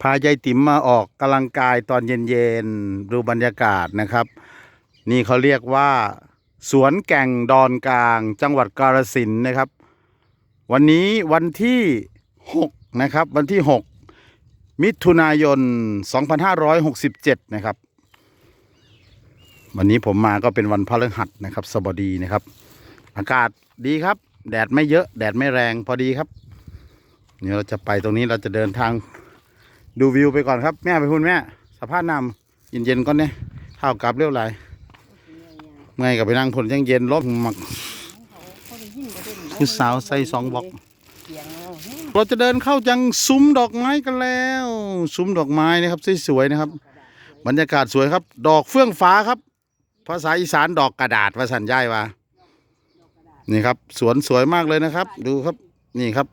พายายติ๋มมาออกกำลังกายตอนเย็นๆดูบรรยากาศนะครับ นี่เขาเรียกว่า สวนแก่งดอนกลาง จังหวัดกาฬสินนะครับ วันนี้วันที่6นะครับวันที่ 6 มิถุนายน 2567 นะครับ วันนี้ผมมาก็เป็นวันพฤหัสนะครับ สบดีนะครับ อากาศดีครับ แดดไม่เยอะ แดดไม่แรงพอดีครับ เดี๋ยวเราจะไปตรงนี้เราจะเดินทาง ดูวิวไปก่อนครับ แม่ไปพูดแม่ สภาพน้ำเย็นๆก่อนเนี่ยเท่ากลับเร็วไหลเมื่อยกับไปนั่งผลยังเย็นลบมักผู้สาวใส่สองบอกเราจะเดินเข้าจังซุ้มดอกไม้กันแล้ว ซุ้มดอกไม้นะครับสวยๆนะครับ บรรยากาศสวยครับ ดอกเฟื่องฟ้าครับ ภาษาอีสานดอกกระดาษภาษาย่ายว่านี่ครับ สวนสวยมากเลยนะครับ ดูครับนี่ครับ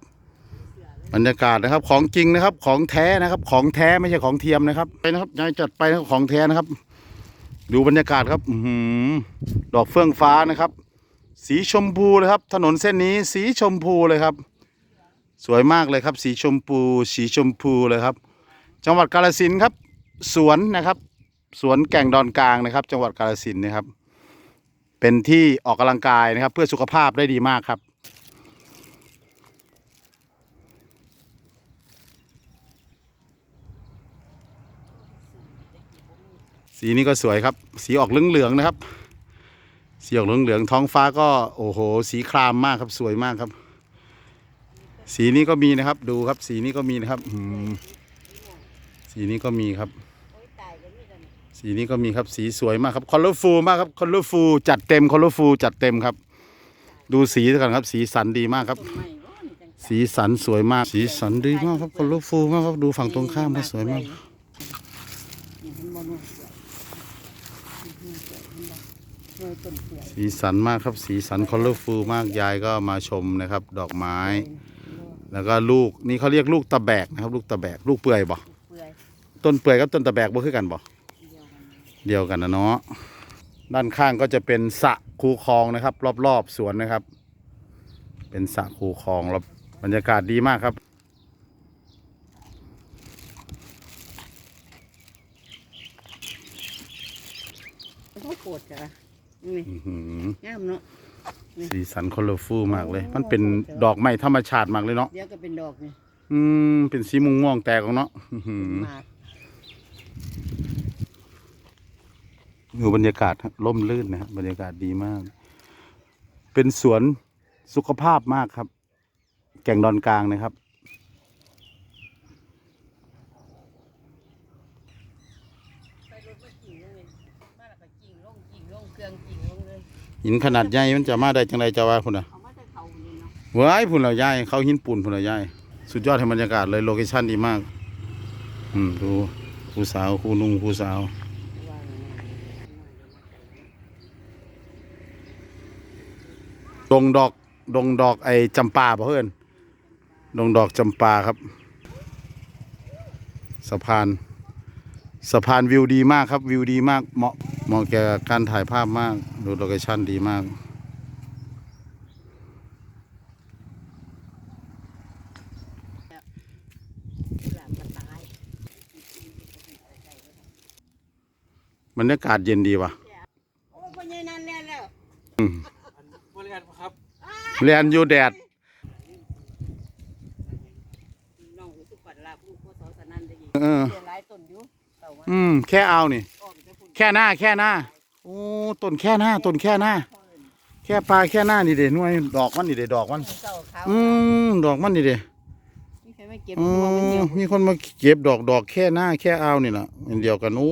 บรรยากาศนะครับของจริงนะครับ ของแท้นะครับ ของแท้ไม่ใช่ของเทียมนะครับไปนะครับยายจัดไปนะครับของแท้นะครับ ดูบรรยากาศครับอืดอกเฟื่องฟ้านะครับ สีชมพูเลยครับ ถนนเส้นนี้สีชมพูเลยครับ สวยมากเลยครับ สีชมพู สีชมพูเลยครับ จังหวัดกาฬสินครับ สวนนะครับ สวนแก่งดอนกลางนะครับ จังหวัดกาฬสินนะครับ เป็นที่ออกกำลังกายนะครับ เพื่อสุขภาพได้ดีมากครับ สีนี้ก็สวยครับ สีออกเหลืองๆนะครับ สีออกเหลืองๆท้องฟ้าก็โอ้โห สีครามมากครับสวยมากครับ สีนี้ก็มีนะครับ ดูครับ สีนี้ก็มีนะครับสีนี้ก็มีครับ สีนี้ก็มีครับสีสวยมากครับคอลเลอร์ฟูมากครับคอลเลอร์ฟูจัดเต็มคอลเลอร์ฟูจัดเต็มครับ ดูสีกันครับ สีสันดีมากครับสีสันสวยมาก สีสันดีมากครับคอลเลอร์ฟูมากครับ ดูฝั่งตรงข้ามก็สวยมาก สีสันมากครับสีสันคอลเลอร์ฟูมากยายก็มาชมนะครับ ดอกไม้ แล้วก็ลูกนี่เขาเรียกลูกตะแบกนะครับ ลูกตะแบกลูกเปื่อยบ่เปื่อยต้นเปื่อยกับต้นตะแบกบ่คือกันบ่เดียวกันนะเนาะด้านข้างก็จะเป็นสระคูคลองนะครับ รอบๆสวนนะครับ เป็นสระคูคลองแล้วบรรยากาศดีมากครับ เขาโกรธจ้ะนี่ อื้อหือ งามเนาะสีสันคอลเลอร์ฟูมากเลย มันเป็นดอกไม้ธรรมชาติมากเลยเนาะเดี๋ยวก็เป็นดอกนี่อืมเป็นสีม่วงม่วงๆแตกออกเนาะอื้อหือหมากดูบรรยากาศครับร่มรื่นนะครับบรรยากาศดีมาก เป็นสวนสุขภาพมากครับ แก่งดอนกลางนะครับไปรถมากิ่ง ลงเลยมาแล้วก็กิ่งลงกิ่งลงเครื่องกิ่งลงเลยหินขนาดใหญ่มันจะมาได้จังไรจะว่าพุ่นอะเอามาแต่เขาเลยเนาะเว้ายพุ่นเราใหญ่เขาหินปูนพุ่นเราใหญ่สุดยอดให้บรรยากาศเลยโลเคชั่นดีมาก อืมดูผู้สาวคู่นุ่งผู้สาวว่าไงนะดงดอก ดงดอกไอ้จำปาเพื่อนดงดอกจำปาครับ สะพาน สะพานวิวดีมากครับ วิวดีมากเหมาะเห มาะแก่การถ่ายภาพมาก ดูโลเคชั่นดีมากหลานมันตายบรรยากาศเย็นดีว่ะโอ้พ่อใหญ่นั่นแน่แล้วบริการครับเรียนอยู่แดด น้องสุปัดลาผู้พ่อสอสนันได้ยินเออเรียนหลายต้นอยู่เต่าว่า อืม แค่เอานี่ออกไปพุ่น แค่หน้าแค่หน้าโอ้ต้นแค่หน้าต้นแค่หน้า แค่ปลาแค่หน้านี่เด้หน่วยดอกมันนี่เด้ดอกมันเต่าขาวอืมดอกมันนี่เด้มีใครไม่เก็บอืตัวมันเดียวมมีคนมาเก็บดอกดอกแค่หน้าแค่เอานี่แหละอันเดียวกันโอ้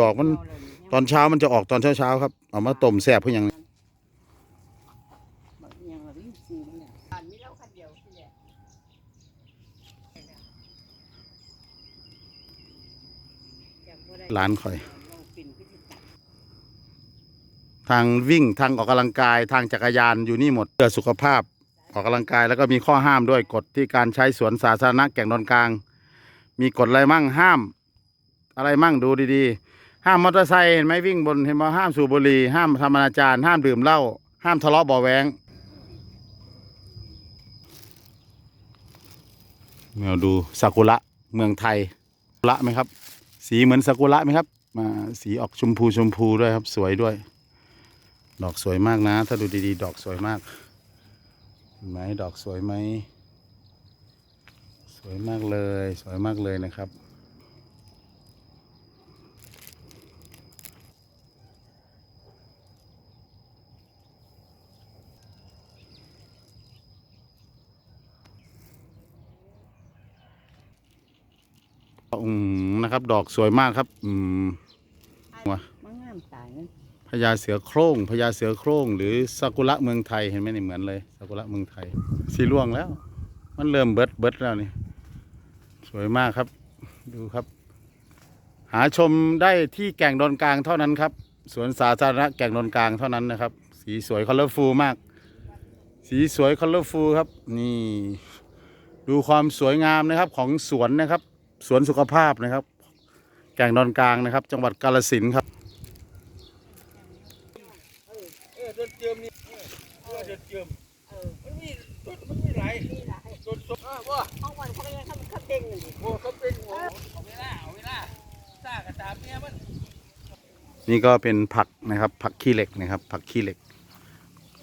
ดอกมัน เอาเลยตอนเช้ามันจะออกตอนเช้าเช้าๆครับเอามาต้มแซ่บเพื่อหยังบักอิหยังล่ะลิ้นจี่มันเนี่ยบ้านมีเราคันเดียวที่แหละจำบ่ได้ร้านข่อย น้องปิ่นพิจิตร ทางวิ่งทางออกกำลังกายทางจักรยานอยู่นี่หมดเพื่อสุขภาพออกกำลังกายแล้วก็มีข้อห้ามด้วยกฎที่การใช้สวนสาธารณะแก่งดอนกลาง มีกฎอะไรมั่งห้าม อะไรมั่งดูดีๆ ห้ามมอเตอร์ไซค์เห็นไหมวิ่งบนเห็นไหมห้ามสูบบุหรี่ห้ามทำอนาจารห้ามดื่มเหล้าห้ามทะเลาะเบาะแวงเราดูซากุระเมืองไทยละไหมครับ สีเหมือนซากุระไหมครับมาสีออกชมพูชมพูด้วยครับสวยด้วย ดอกสวยมากนะ ถ้าดูดีๆ ดอกสวยมากเห็นไหมดอกสวยไหม สวยมากเลย สวยมากเลยนะครับ อืมนะครับ ดอกสวยมากครับ อืมว่ะ พญาเสือโคร่งพญาเสือโคร่งหรือซากุระเมืองไทยเห็นไหมนี่เหมือนเลยซากุระเมืองไทย สีร่วงแล้ว มันเริ่มเบิดเบิดแล้วนี่สวยมากครับ ดูครับ หาชมได้ที่แก่งดอนกลางเท่านั้นครับสวนสาธารณะแก่งดอนกลางเท่านั้นนะครับ สีสวยคัลเลอร์ฟูลมาก สีสวยคัลเลอร์ฟูลครับนี่ ดูความสวยงามนะครับของสวนนะครับ สวนสุขภาพนะครับ แก่งดอนกลางนะครับ จังหวัดกาฬสินครับ เออโดนเจิมนี่ เออโดนเจิมมันมีต้นมันมีหลายต้นสดเออว่าห้องวันเขาก็ยังทำขับเด้งเลยดิโอ้เขาเป็นหัวเอาเวลาเอาเวลาซากระตามเนี่ยมันนี่ก็เป็นผักนะครับ ผักขี้เหล็กนะครับ ผักขี้เหล็ก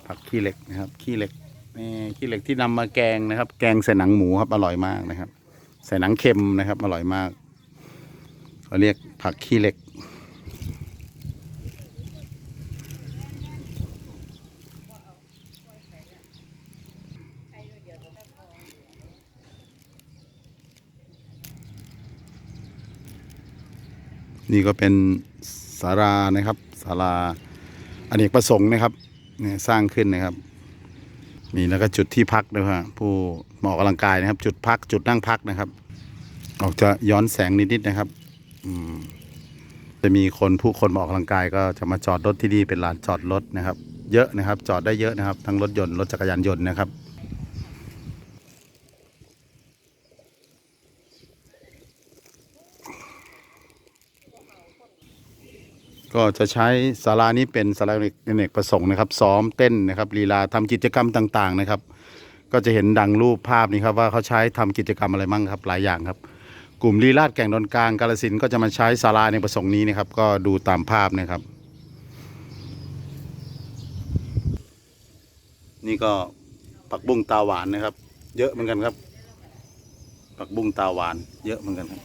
ผักขี้เหล็กนะครับ ขี้เหล็กนี่ขี้เหล็กที่นำมาแกงนะครับ แกงใส่หนังหมูครับอร่อยมากนะครับ ใส่หนังเค็มนะครับ อร่อยมากเขาเรียกผักขี้เหล็ก นี่ก็เป็นศาลานะครับศาลาอเนกประสงค์นะครับเนี่ยสร้างขึ้นนะครับมีแล้วก็จุดที่พักด้วยฮะผู้หมาอกกำลังกายนะครับ จุดพักจุดนั่งพักนะครับ ออกจะย้อนแสงนิดๆนะครับอืมจะมีคนผู้คนมาออกกำลังกายก็จะมาจอดรถที่นี่เป็นลานจอดรถนะครับ เยอะนะครับ จอดได้เยอะนะครับ ทั้งรถยนต์รถจักรยานยนต์นะครับ ก็จะใช้ศาลานี้เป็นศาลาอเนกประสงค์นะครับ ซ้อมเต้นนะครับลีลาทำกิจกรรมต่างๆนะครับ ก็จะเห็นดังรูปภาพนี้ครับว่าเขาใช้ทำกิจกรรมอะไรมั่งครับหลายอย่างครับ กลุ่มลีลาดแก่งดอนกลางกาลสินก็จะมาใช้ศาลาอเนประสงค์นี้นะครับ ก็ดูตามภาพนะครับ นี่ก็ผักบุ้งตาหวานนะครับ เยอะเหมือนกันครับผักบุ้งตาหวาน เยอะเหมือนกันครับ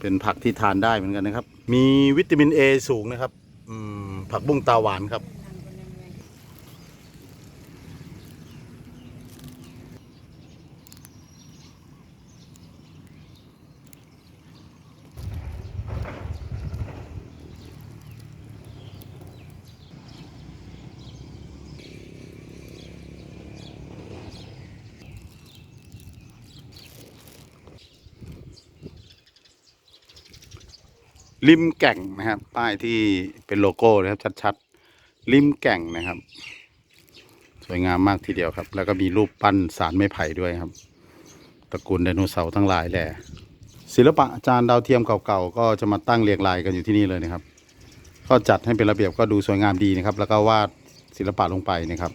เป็นผักที่ทานได้เหมือนกันนะครับ มีวิตามินเอสูงนะครับผักบุ้งตาหวานครับ ริมแก่งนะครับ ป้ายที่เป็นโลโก้นะครับ ชัดๆริมแก่งนะครับ สวยงามมากทีเดียวครับ แล้วก็มีรูปปั้นสารไม้ไผ่ด้วยครับตระกูลไดโนเสาร์ทั้งหลายแหละศิลปะอาจารย์ดาวเทียมเก่าๆก็จะมาตั้งเรียงรายกันอยู่ที่นี่เลยนะครับ ก็จัดให้เป็นระเบียบก็ดูสวยงามดีนะครับ แล้วก็วาดศิลปะลงไปนะครับ